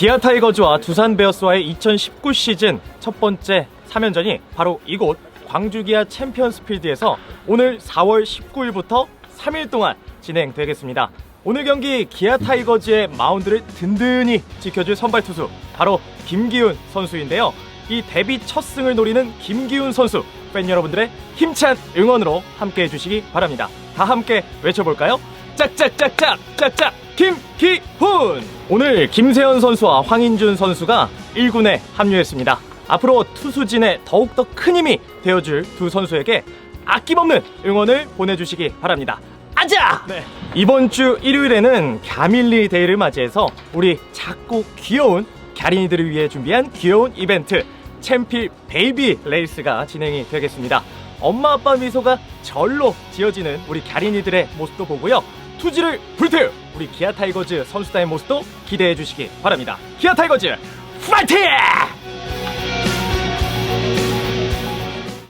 기아 타이거즈와 두산 베어스와의 2019 시즌 첫 번째 3연전이 바로 이곳 광주 기아 챔피언스 필드에서 오늘 4월 19일부터 3일 동안 진행되겠습니다. 오늘 경기 기아 타이거즈의 마운드를 든든히 지켜줄 선발 투수 바로 김기훈 선수인데요. 이 데뷔 첫 승을 노리는 김기훈 선수 팬 여러분들의 힘찬 응원으로 함께 해주시기 바랍니다. 다 함께 외쳐볼까요? 짝짝짝짝 짝짝 김기훈 오늘 김세현 선수와 황인준 선수가 1군에 합류했습니다. 앞으로 투수진에 더욱더 큰 힘이 되어줄 두 선수에게 아낌없는 응원을 보내주시기 바랍니다. 아자! 네. 이번 주 일요일에는 가밀리 데이를 맞이해서 우리 작고 귀여운 갸린이들을 위해 준비한 귀여운 이벤트 챔필 베이비 레이스가 진행이 되겠습니다. 엄마 아빠 미소가 절로 지어지는 우리 갸린이들의 모습도 보고요. 투지를 불태울 우리 기아 타이거즈 선수단의 모습도 기대해 주시기 바랍니다. 기아 타이거즈 파이팅!